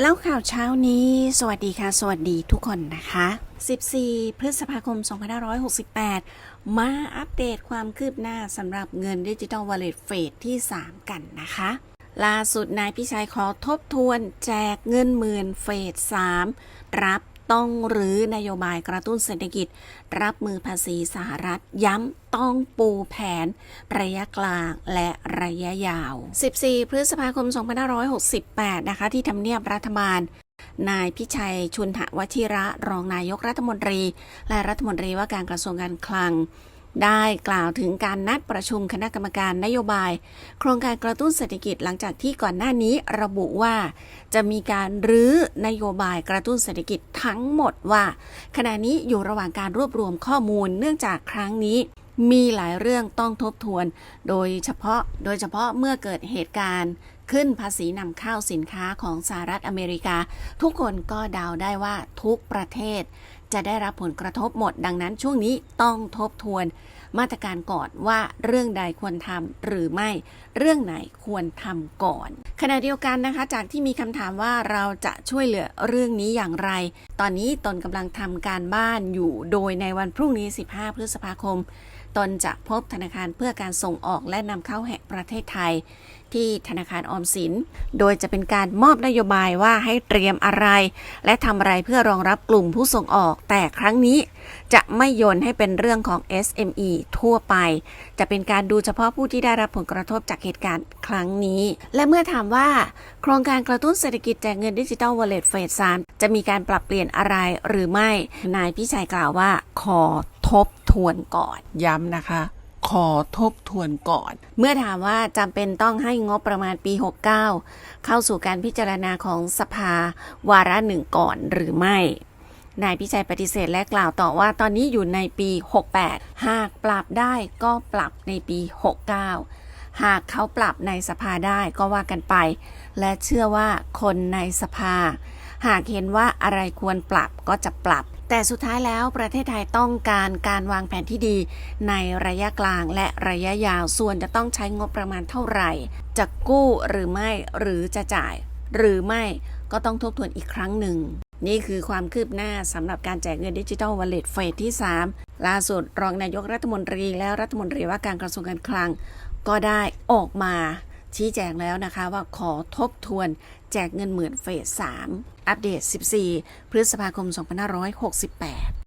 แล้วข่าวเช้านี้ สวัสดีค่ะ สวัสดีทุกคนนะคะ 14 พฤษภาคม 2568 มาอัปเดตความคืบหน้าสำหรับเงินดิจิตอลวอลเล็ตเฟสที่ 3 กันนะคะ ล่าสุดนายพิชัยขอทบทวนแจกเงินหมื่นเฟส 3 รับ ต้องหรือนโยบายกระตุ้นเศรษฐกิจ รับมือภาษีสหรัฐ ย้ำต้องปูแผน ระยะกลางและระยะยาว 14 พฤษภาคม 2568 นะคะ ที่ทำเนียบรัฐบาล นายพิชัยชุนหวชิระ รองนายกรัฐมนตรี และรัฐมนตรีว่าการกระทรวงการคลัง ได้กล่าวถึงการนัดประชุมคณะกรรมการนโยบาย โครงการกระตุ้นเศรษฐกิจหลังจากที่ก่อนหน้านี้ระบุว่า จะมีการรื้อนโยบายกระตุ้นเศรษฐกิจทั้งหมดว่า ขณะนี้อยู่ระหว่างการรวบรวมข้อมูลเนื่องจากครั้งนี้มีหลายเรื่องต้องทบทวน โดยเฉพาะ โดยเฉพาะเมื่อเกิดเหตุการณ์ ขึ้นภาษีนำเข้าสินค้าของสหรัฐอเมริกา ทุกคนก็เดาได้ว่าทุกประเทศ จะได้รับผลกระทบหมด ดังนั้นช่วงนี้ต้องทบทวน มาตรการก่อนว่าเรื่องใดควรทำหรือไม่ เรื่องไหนควรทำก่อน ขณะเดียวกันนะคะ จากที่มีคำถามว่าเราจะช่วยเหลือเรื่องนี้อย่างไร ตอนนี้ตนกำลังทำการบ้านอยู่โดยในวันพรุ่งนี้ 15 พฤษภาคม ตนจะพบธนาคารเพื่อการส่งออกและนำเข้าแห่งประเทศไทย ที่ธนาคารออมสิน โดยจะเป็นการมอบนโยบายว่าให้เตรียมอะไร และทำอะไรเพื่อรองรับกลุ่มผู้ส่งออก แต่ครั้งนี้จะไม่โยนให้เป็นเรื่องของ SME ทั่วไป จะเป็นการดูเฉพาะผู้ที่ได้รับผลกระทบจากเหตุการณ์ครั้งนี้ และเมื่อถามว่า โครงการกระตุ้นเศรษฐกิจแจกเงินดิจิ t a ลวอลเล็ตเฟส3จะมีการปรับเปลี่ยนอะไรหรือไม่ นายพิชัยกล่าวว่า ขอ ทบทวนก่อน ย้ำนะคะ ขอทบทวนก่อน เมื่อถามว่าจำเป็นต้องให้งบประมาณปี 69 เข้าสู่การพิจารณาของสภาวาระหนึ่งก่อนหรือไม่ นายพิชัยปฏิเสธและกล่าวต่อว่าตอนนี้อยู่ในปี 68 หากปรับได้ก็ปรับในปี 69หากเขาปรับในสภาได้ก็ว่ากันไป และเชื่อว่าคนในสภา หากเห็นว่าอะไรควรปรับก็จะปรับ แต่สุดท้ายแล้วประเทศไทยต้องการการวางแผนที่ดี ในระยะกลางและระยะยาวส่วนจะต้องใช้งบประมาณเท่าไหร่ จะกู้หรือไม่หรือจะจ่าย หรือไม่ก็ต้องทบทวนอีกครั้งหนึ่ง นี่คือความคืบหน้าสำหรับการแจกเงินดิจิ t a ลวอลเล็ตเฟสที่ 3 ล่าสุดรองนายกรัฐมนตรีและรัฐมนตรีว่าการกระทรวงการคลัง ก็ได้ออกมา ชี้แจงแล้วนะคะว่าขอทบทวนแจกเงินหมื่นเฟส 3 อัปเดต 14 พฤษภาคม 2568